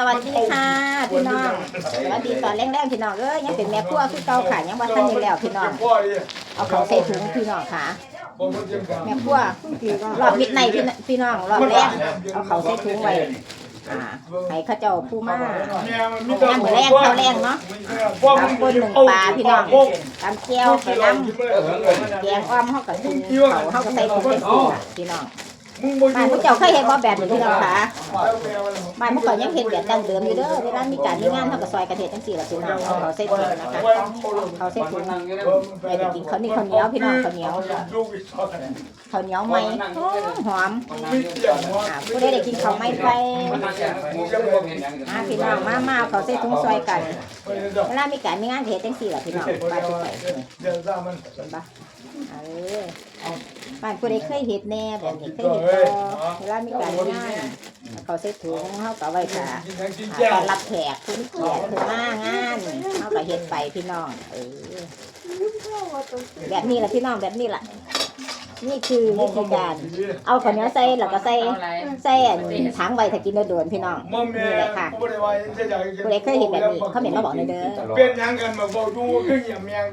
สวัสดีค่ะพี่น้องสวัสดีตอนแรกๆพี่น้องเอ้ยยังเป็นแม่ครัวคือเก่าค่ะยังบ่ทันได้แล้วพี่น้องเอาเขาใส่ถุงพี่น้องค่ะแม่ครัวรอบมิดในพี่นพี่น้องรอบแรกเอาเขาใส่ถุงไว้อ่าให้เขาเจ้าผู้มาย่างมื้อแรงข้าวแรงเนาะตามคนหนึ่งปลาพี่น้องตามแก้วไปน้ำแกงอ้อมเฮาก็ถุงเขาเฮาก็ใส่ถุงเป็นถุงน่ะพี่น้อง บ้านพวกเจ้าเคยเห็นบ่แบบนี้พี่น้องคะบ้านเมื่อก่อนยังเห็นแบบดั้งเดิมอยู่เด้อเวลามีการมีงานเท่ากับซอยกระเทียมจังสี่ละพี่น้องเอาเขาใส่ถุงนะคะเขาใส่ถุงไปไปกินข้าวนี่ข้าวเหนียวพี่น้องข้าวเหนียวข้าวเหนียวไหมหอมอ่าผู้ใดได้กินข้าวไหมไปมาพี่น้องมามาเอาเขาใส่ถุงซอยกันเวลามีการมีงานเทศจังสี่ละพี่น้องบ้านทุกไปเห็นปะเออ บ้านผู้ใดเคยเห็ดแน่แบบนี้เคยเห็ดบ่เวลามีการมีงานเอาเขาใส่ถุงเขาก็เอาไว้ค่ะตอนรับแขกคุณเกียรติคุณมางานเขาก็เฮ็ดไปพี่น้องเออแบบนี้แหละพี่น้องแบบนี้แหละนี่คือวิธีการ เอาข้าวเหนียวใส่แล้วก็ใส่ใส่อันถังไว้ถ้ากินโดนๆพี่น้องนี่แหละค่ะผู้ใดเคยเห็นแบบนี้เขาเหม็นมาบอกในอยเด้อเป็นยังกันมาบอกดูคืออย่างเมียง